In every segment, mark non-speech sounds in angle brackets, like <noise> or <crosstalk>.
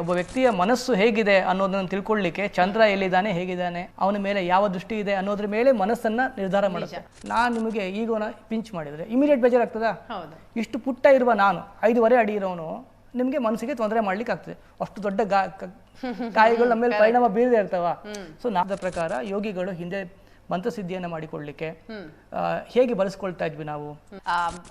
ಒಬ್ಬ ವ್ಯಕ್ತಿಯ ಮನಸ್ಸು ಹೇಗಿದೆ ಅನ್ನೋದನ್ನು ತಿಳ್ಕೊಳ್ಳಿಕ್ಕೆ ಚಂದ್ರ ಎಲ್ಲಿದ್ದಾನೆ ಹೇಗಿದ್ದಾನೆ ಅವನ ಮೇಲೆ ಯಾವ ದೃಷ್ಟಿ ಇದೆ ಅನ್ನೋದ್ರ ಮೇಲೆ ಮನಸ್ಸನ್ನ ನಿರ್ಧಾರ ಮಾಡುತ್ತೆ. ನಾನು ನಿಮಗೆ ಈಗೋನ ಪಿಂಚ್ ಮಾಡಿದ್ರೆ ಇಮಿಡಿಯೇಟ್ ಬೇಜಾರಾಗ್ತದಾ? ಇಷ್ಟು ಪುಟ್ಟ ಇರುವ ನಾನು ಐದುವರೆ ಅಡಿ ಇರೋನು ನಿಮಗೆ ಮನಸ್ಸಿಗೆ ತೊಂದರೆ ಮಾಡ್ಲಿಕ್ಕೆ ಆಗ್ತದೆ ಅಷ್ಟು ದೊಡ್ಡ ಗಾ <laughs> ಕಾಯಿಗಳು ನಮ್ಮ ಮೇಲೆ ಪರಿಣಾಮ ಬೀರದೇ ಇರ್ತಾವ. ಸೊ ನಾದ ಪ್ರಕಾರ ಯೋಗಿಗಳು ಹಿಂದೆ ಮಂತ್ರಸಿದ್ಧಿಯನ್ನು ಮಾಡಿಕೊಳ್ಳಿಕ್ಕೆ ಆ, ಹೇಗೆ ಬಳಸ್ಕೊಳ್ತಾ ಇದ್ವಿ ನಾವು?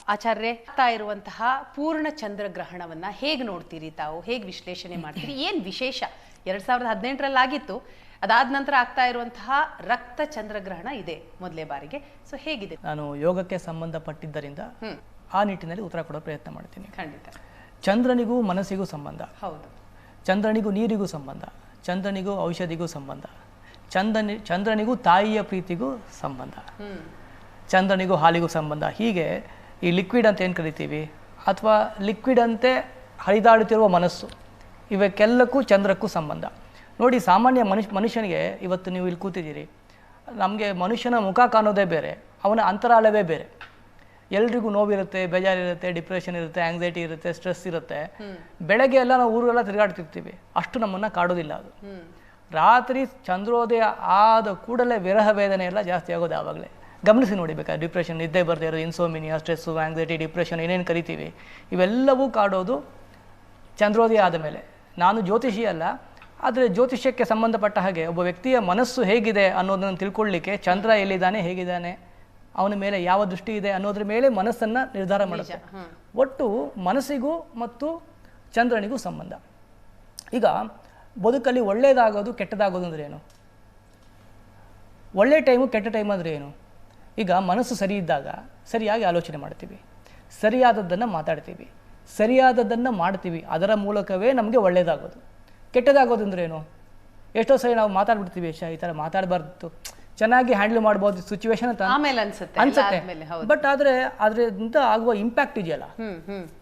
ಆಚಾರ್ಯ ಆಗ್ತಾ ಇರುವಂತಹ ಪೂರ್ಣ ಚಂದ್ರಗ್ರಹಣವನ್ನ ಹೇಗೆ ನೋಡ್ತೀರಿ ತಾವು? ಹೇಗೆ ವಿಶ್ಲೇಷಣೆ ಮಾಡ್ತೀರಿ? ಏನ್ ವಿಶೇಷ? ಎರಡ್ ಸಾವಿರದ ಹದಿನೆಂಟರಲ್ಲಿ ಆಗಿತ್ತು ಅದಾದ ನಂತರ ಆಗ್ತಾ ಇರುವಂತಹ ರಕ್ತ ಚಂದ್ರಗ್ರಹಣ ಇದೆ ಮೊದಲೇ ಬಾರಿಗೆ. ಸೊ ಹೇಗಿದೆ? ನಾನು ಯೋಗಕ್ಕೆ ಸಂಬಂಧಪಟ್ಟಿದ್ದರಿಂದ ಆ ನಿಟ್ಟಿನಲ್ಲಿ ಉತ್ತರ ಕೊಡೋ ಪ್ರಯತ್ನ ಮಾಡ್ತೀನಿ. ಖಂಡಿತ. ಚಂದ್ರನಿಗೂ ಮನಸ್ಸಿಗೂ ಸಂಬಂಧ. ಹೌದು. ಚಂದ್ರನಿಗೂ ನೀರಿಗೂ ಸಂಬಂಧ. ಚಂದ್ರನಿಗೂ ಔಷಧಿಗೂ ಸಂಬಂಧ. ಚಂದ್ರನಿ ಚಂದ್ರನಿಗೂ ತಾಯಿಯ ಪ್ರೀತಿಗೂ ಸಂಬಂಧ. ಚಂದ್ರನಿಗೂ ಹಾಲಿಗೂ ಸಂಬಂಧ. ಹೀಗೆ ಈ ಲಿಕ್ವಿಡ್ ಅಂತ ಏನು ಕರಿತೀವಿ? ಅಥವಾ ಲಿಕ್ವಿಡ್ ಅಂತೆ ಹರಿದಾಡುತ್ತಿರುವ ಮನಸ್ಸು. ಇವಕ್ಕೆಲ್ಲಕ್ಕೂ ಚಂದ್ರಕ್ಕೂ ಸಂಬಂಧ. ನೋಡಿ ಸಾಮಾನ್ಯ ಮನುಷ್ಯ ಮನುಷ್ಯನಿಗೆ ಇವತ್ತು ನೀವು ಇಲ್ಲಿ ಕೂತಿದ್ದೀರಿ. ನಮಗೆ ಮನುಷ್ಯನ ಮುಖ ಕಾಣೋದೇ ಬೇರೆ ಅವನ ಅಂತರಾಳವೇ ಬೇರೆ. ಎಲ್ರಿಗೂ ನೋವಿರುತ್ತೆ ಬೇಜಾರಿರುತ್ತೆ ಡಿಪ್ರೆಷನ್ ಇರುತ್ತೆ ಆಂಗ್ಸೈಟಿ ಇರುತ್ತೆ ಸ್ಟ್ರೆಸ್ ಇರುತ್ತೆ. ಬೆಳಗ್ಗೆ ಎಲ್ಲ ನಾವು ಊರೆಲ್ಲ ತಿರುಗಾಡ್ತಿರ್ತೀವಿ. ಅಷ್ಟು ನಮ್ಮನ್ನು ಕಾಡೋದಿಲ್ಲ ಅದು. ರಾತ್ರಿ ಚಂದ್ರೋದಯ ಆದ ಕೂಡಲೇ ವಿರಹ ವೇದನೆ ಎಲ್ಲ ಜಾಸ್ತಿ ಆಗೋದು ಆವಾಗಲೇ. ಗಮನಿಸಿ ನೋಡಿ ಬೇಕಾದ್ರೆ ಡಿಪ್ರೆಷನ್ ನಿದ್ದೆ ಬರದೇ ಇರೋದು ಇನ್ಸೋಮಿನಿಯಾ ಸ್ಟ್ರೆಸ್ಸು ಆಂಗ್ಸೈಟಿ ಡಿಪ್ರೆಷನ್ ಏನೇನು ಕರಿತೀವಿ ಇವೆಲ್ಲವೂ ಕಾಡೋದು ಚಂದ್ರೋದಯ ಆದ ಮೇಲೆ. ನಾನು ಜ್ಯೋತಿಷಿ ಅಲ್ಲ ಆದರೆ ಜ್ಯೋತಿಷ್ಯಕ್ಕೆ ಸಂಬಂಧಪಟ್ಟ ಹಾಗೆ ಒಬ್ಬ ವ್ಯಕ್ತಿಯ ಮನಸ್ಸು ಹೇಗಿದೆ ಅನ್ನೋದನ್ನು ತಿಳ್ಕೊಳ್ಳಿಕ್ಕೆ ಚಂದ್ರ ಎಲ್ಲಿದ್ದಾನೆ ಹೇಗಿದ್ದಾನೆ ಅವನ ಮೇಲೆ ಯಾವ ದೃಷ್ಟಿ ಇದೆ ಅನ್ನೋದ್ರ ಮೇಲೆ ಮನಸ್ಸನ್ನು ನಿರ್ಧಾರ ಮಾಡುತ್ತೆ. ಒಟ್ಟು ಮನಸ್ಸಿಗೂ ಮತ್ತು ಚಂದ್ರನಿಗೂ ಸಂಬಂಧ. ಈಗ ಬದುಕಲ್ಲಿ ಒಳ್ಳೆಯದಾಗೋದು ಕೆಟ್ಟದಾಗೋದು ಅಂದರೆ ಏನು? ಒಳ್ಳೆ ಟೈಮು ಕೆಟ್ಟ ಟೈಮ್ ಅಂದರೆ ಏನು? ಈಗ ಮನಸ್ಸು ಸರಿ ಇದ್ದಾಗ ಸರಿಯಾಗಿ ಆಲೋಚನೆ ಮಾಡ್ತೀವಿ. ಸರಿಯಾದದ್ದನ್ನು ಮಾತಾಡ್ತೀವಿ. ಸರಿಯಾದದ್ದನ್ನು ಮಾಡ್ತೀವಿ. ಅದರ ಮೂಲಕವೇ ನಮಗೆ ಒಳ್ಳೆಯದಾಗೋದು ಕೆಟ್ಟದಾಗೋದು ಅಂದ್ರೇನು ಎಷ್ಟೋ ಸರಿ ನಾವು ಮಾತಾಡ್ಬಿಡ್ತೀವಿ ಶಾ ಈ ಥರ ಮಾತಾಡಬಾರ್ದು ಚೆನ್ನಾಗಿ ಹ್ಯಾಂಡಲ್ ಮಾಡ್ಬೋದು ಸಿಚುವೇಶನ್ ಅಂತ ಆಮೇಲೆ ಅನ್ಸುತ್ತೆ ಅನ್ಸುತ್ತೆ. ಬಟ್ ಆದ್ರೆ ಅದರಿಂದ ಆಗುವ ಇಂಪ್ಯಾಕ್ಟ್ ಇದೆಯಲ್ಲ?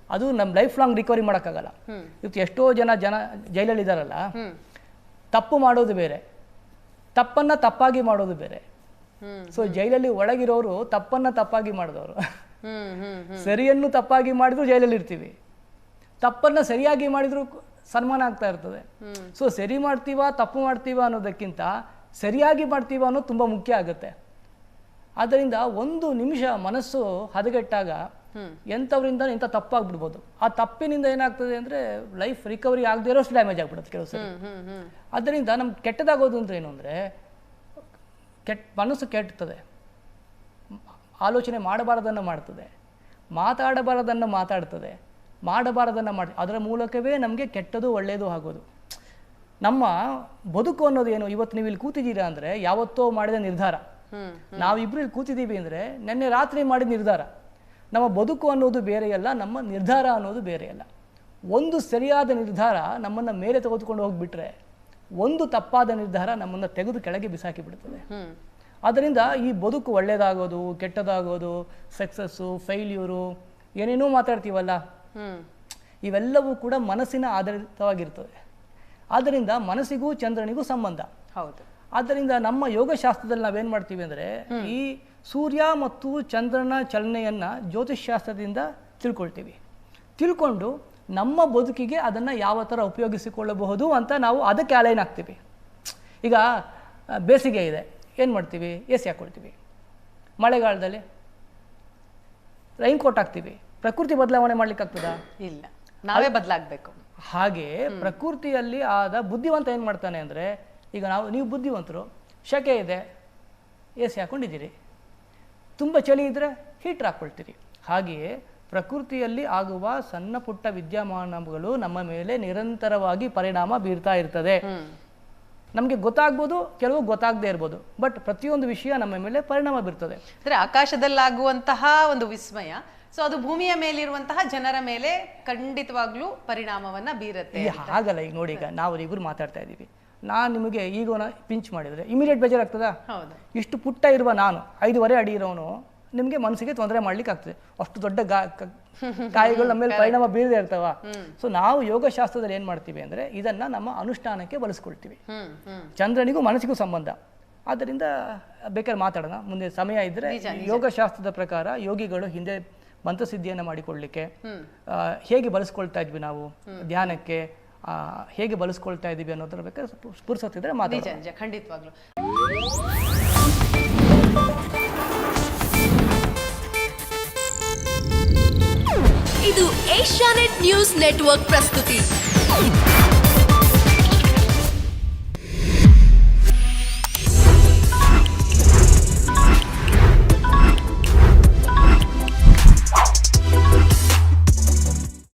ಅದು ನಮ್ಮ ಲೈಫ್ ಲಾಂಗ್ ರಿಕವರಿ ಮಾಡೋಕ್ಕಾಗಲ್ಲ. ಇವತ್ತು ಎಷ್ಟೋ ಜನ ಜನ ಜೈಲಲ್ಲಿ ಇದಾರಲ್ಲ? ತಪ್ಪು ಮಾಡೋದು ಬೇರೆ. ತಪ್ಪನ್ನ ತಪ್ಪಾಗಿ ಮಾಡೋದು ಬೇರೆ. ಸೊ ಜೈಲಲ್ಲಿ ಒಳಗಿರೋರು ತಪ್ಪನ್ನ ತಪ್ಪಾಗಿ ಮಾಡಿದವರು. ಸರಿಯನ್ನು ತಪ್ಪಾಗಿ ಮಾಡಿದ್ರು ಜೈಲಲ್ಲಿ ಇರ್ತೀವಿ. ತಪ್ಪನ್ನ ಸರಿಯಾಗಿ ಮಾಡಿದ್ರು ಸನ್ಮಾನ ಆಗ್ತಾ ಇರ್ತದೆ. ಸೊ ಸರಿ ಮಾಡ್ತೀವ ತಪ್ಪು ಮಾಡ್ತೀವ ಅನ್ನೋದಕ್ಕಿಂತ ಸರಿಯಾಗಿ ಮಾಡ್ತೀವ ಅನ್ನೋದು ತುಂಬ ಮುಖ್ಯ ಆಗುತ್ತೆ. ಆದ್ದರಿಂದ ಒಂದು ನಿಮಿಷ ಮನಸ್ಸು ಹದಗೆಟ್ಟಾಗ ಎಂಥವರಿಂದ ಇಂಥ ತಪ್ಪಾಗ್ಬಿಡ್ಬೋದು. ಆ ತಪ್ಪಿನಿಂದ ಏನಾಗ್ತದೆ ಅಂದರೆ ಲೈಫ್ ರಿಕವರಿ ಆಗದೇ ಇರೋಷ್ಟು ಡ್ಯಾಮೇಜ್ ಆಗ್ಬಿಡುತ್ತೆ ಕೆಲವು ಸರಿ. ಅದರಿಂದ ನಮ್ಗೆ ಕೆಟ್ಟದಾಗೋದು ಅಂದ್ರೆ ಏನು ಅಂದರೆ ಕೆಟ್ ಮನಸ್ಸು ಕೆಟ್ಟುತ್ತದೆ. ಆಲೋಚನೆ ಮಾಡಬಾರದನ್ನು ಮಾಡ್ತದೆ. ಮಾತಾಡಬಾರದನ್ನು ಮಾತಾಡ್ತದೆ. ಮಾಡಬಾರದನ್ನು ಮಾಡಿ ಅದರ ಮೂಲಕವೇ ನಮಗೆ ಕೆಟ್ಟದು ಒಳ್ಳೆಯದು ಆಗೋದು. ನಮ್ಮ ಬದುಕು ಅನ್ನೋದು ಏನು? ಇವತ್ತು ನೀವು ಇಲ್ಲಿ ಕೂತಿದ್ದೀರಾ ಅಂದರೆ ಯಾವತ್ತೋ ಮಾಡಿದ ನಿರ್ಧಾರ. ನಾವಿಬ್ರು ಇಲ್ಲಿ ಕೂತಿದ್ದೀವಿ ಅಂದರೆ ನಿನ್ನೆ ರಾತ್ರಿ ಮಾಡಿದ ನಿರ್ಧಾರ. ನಮ್ಮ ಬದುಕು ಅನ್ನೋದು ಬೇರೆಯಲ್ಲ ನಮ್ಮ ನಿರ್ಧಾರ ಅನ್ನೋದು ಬೇರೆಯಲ್ಲ ಒಂದು ಸರಿಯಾದ ನಿರ್ಧಾರ ನಮ್ಮನ್ನು ಮೇಲೆ ತೆಗೆದುಕೊಂಡು ಹೋಗಿಬಿಟ್ರೆ ಒಂದು ತಪ್ಪಾದ ನಿರ್ಧಾರ ನಮ್ಮನ್ನು ತೆಗೆದು ಕೆಳಗೆ ಬಿಸಾಕಿ ಬಿಡುತ್ತದೆ ಅದರಿಂದ ಈ ಬದುಕು ಒಳ್ಳೆಯದಾಗೋದು ಕೆಟ್ಟದಾಗೋದು ಸಕ್ಸಸ್ಸು ಫೈಲ್ಯೂರು ಏನೇನೋ ಮಾತಾಡ್ತೀವಲ್ಲ? ಇವೆಲ್ಲವೂ ಕೂಡ ಮನಸ್ಸಿನ ಆಧಾರಿತವಾಗಿರ್ತದೆ. ಆದ್ದರಿಂದ ಮನಸ್ಸಿಗೂ ಚಂದ್ರನಿಗೂ ಸಂಬಂಧ. ಹೌದು. ಆದ್ದರಿಂದ ನಮ್ಮ ಯೋಗಶಾಸ್ತ್ರದಲ್ಲಿ ನಾವೇನು ಮಾಡ್ತೀವಿ ಅಂದರೆ ಈ ಸೂರ್ಯ ಮತ್ತು ಚಂದ್ರನ ಚಲನೆಯನ್ನು ಜ್ಯೋತಿಷ್ಶಾಸ್ತ್ರದಿಂದ ತಿಳ್ಕೊಳ್ತೀವಿ. ತಿಳ್ಕೊಂಡು ನಮ್ಮ ಬದುಕಿಗೆ ಅದನ್ನು ಯಾವ ಥರ ಉಪಯೋಗಿಸಿಕೊಳ್ಳಬಹುದು ಅಂತ ನಾವು ಅದಕ್ಕೆ ಅಲೈನ್ ಆಗ್ತೀವಿ. ಈಗ ಬೇಸಿಗೆ ಇದೆ. ಏನು ಮಾಡ್ತೀವಿ? ಎ ಸಿ ಹಾಕ್ಕೊಳ್ತೀವಿ ಮಳೆಗಾಲದಲ್ಲಿ ರೈನ್ ಕೋಟ್ ಹಾಕ್ತೀವಿ. ಪ್ರಕೃತಿ ಬದಲಾವಣೆ ಮಾಡ್ಲಿಕ್ಕಾಗ್ತದಾ? ಇಲ್ಲ. ನಾವೇ ಬದಲಾಗಬೇಕು. ಹಾಗೆ ಪ್ರಕೃತಿಯಲ್ಲಿ ಆದ ಬುದ್ಧಿವಂತ ಏನು ಮಾಡ್ತಾನೆ ಅಂದರೆ ಈಗ ನಾವು ನೀವು ಬುದ್ಧಿವಂತರು ಶೆಕೆ ಇದೆ ಎ ಸಿ ಹಾಕ್ಕೊಂಡಿದ್ದೀರಿ ತುಂಬ ಚಳಿ ಇದ್ದರೆ ಹೀಟ್ರ್ ಹಾಕ್ಕೊಳ್ತೀರಿ. ಹಾಗೆಯೇ ಪ್ರಕೃತಿಯಲ್ಲಿ ಆಗುವ ಸಣ್ಣ ಪುಟ್ಟ ವಿದ್ಯಮಾನಗಳು ನಮ್ಮ ಮೇಲೆ ನಿರಂತರವಾಗಿ ಪರಿಣಾಮ ಬೀರ್ತಾ ಇರ್ತದೆ. ನಮಗೆ ಗೊತ್ತಾಗ್ಬೋದು ಕೆಲವು ಗೊತ್ತಾಗದೇ ಇರ್ಬೋದು ಬಟ್ ಪ್ರತಿಯೊಂದು ವಿಷಯ ನಮ್ಮ ಮೇಲೆ ಪರಿಣಾಮ ಬೀರ್ತದೆ. ಅಂದರೆ ಆಕಾಶದಲ್ಲಾಗುವಂತಹ ಒಂದು ವಿಸ್ಮಯ ಸೊ ಅದು ಭೂಮಿಯ ಮೇಲಿರುವಂತಹ ಜನರ ಮೇಲೆ ಖಂಡಿತವಾಗ್ಲೂ ಪರಿಣಾಮವನ್ನ ಬೀರುತ್ತೆ ಹಾಗಲ್ಲ ಈಗ ನೋಡಿ ಈಗ ನಾವು ಇಬ್ಬರು ಮಾತಾಡ್ತಾ ಇದ್ದೀವಿ. ನಾನು ನಿಮಗೆ ಈಗೋನ ಪಿಂಚ್ ಮಾಡಿದ್ರೆ ಇಮಿಡಿಯೇಟ್ ಬೇಜಾರ್ ಆಗ್ತದ ಇಷ್ಟು ಪುಟ್ಟ ಇರುವ ನಾನು ಐದುವರೆ ಅಡಿ ಇರೋನು ನಿಮಗೆ ಮನಸ್ಸಿಗೆ ತೊಂದರೆ ಮಾಡ್ಲಿಕ್ಕೆ ಆಗ್ತದೆ ಅಷ್ಟು ದೊಡ್ಡ ಗಾ ಕಾಯಿಗಳು ನಮ್ಮ ಮೇಲೆ <laughs> ಪರಿಣಾಮ ಬೀರದೇ ಇರ್ತಾವ. ಸೊ ನಾವು ಯೋಗಶಾಸ್ತ್ರದಲ್ಲಿ ಏನ್ ಮಾಡ್ತೀವಿ ಅಂದ್ರೆ ಇದನ್ನ ನಮ್ಮ ಅನುಷ್ಠಾನಕ್ಕೆ ಬಳಸ್ಕೊಳ್ತೀವಿ. ಚಂದ್ರನಿಗೂ ಮನಸ್ಸಿಗೂ ಸಂಬಂಧ. ಆದ್ದರಿಂದ ಬೇಕಾದ್ರೆ ಮಾತಾಡೋಣ. ಮುಂದೆ ಸಮಯ ಇದ್ರೆ ಯೋಗಶಾಸ್ತ್ರದ ಪ್ರಕಾರ ಯೋಗಿಗಳು ಹಿಂದೆ ಮಂತ್ರಸಿದ್ಧಿಯನ್ನು ಮಾಡಿಕೊಳ್ಳಿಕ್ಕೆ ಹ್ಮ್. ಹೇಗೆ ಬಳಸ್ಕೊಳ್ತಾ ಇದ್ವಿ ನಾವು? ಧ್ಯಾನಕ್ಕೆ ಹೇಗೆ ಬಳಸ್ಕೊಳ್ತಾ ಇದ್ದೀವಿ ಅನ್ನೋದ್ರ ಬಗ್ಗೆ ಸ್ಫು- ಸ್ಫುರಿಸುತ್ತಿದ್ರೆ ಮಾತಾಡ ನಿಜ ಖಂಡಿತವಾಗ್ಲು. ಇದು ಏಷ್ಯಾನೆಟ್ ನ್ಯೂಸ್ ನೆಟ್ವರ್ಕ್ ಪ್ರಸ್ತುತಿ.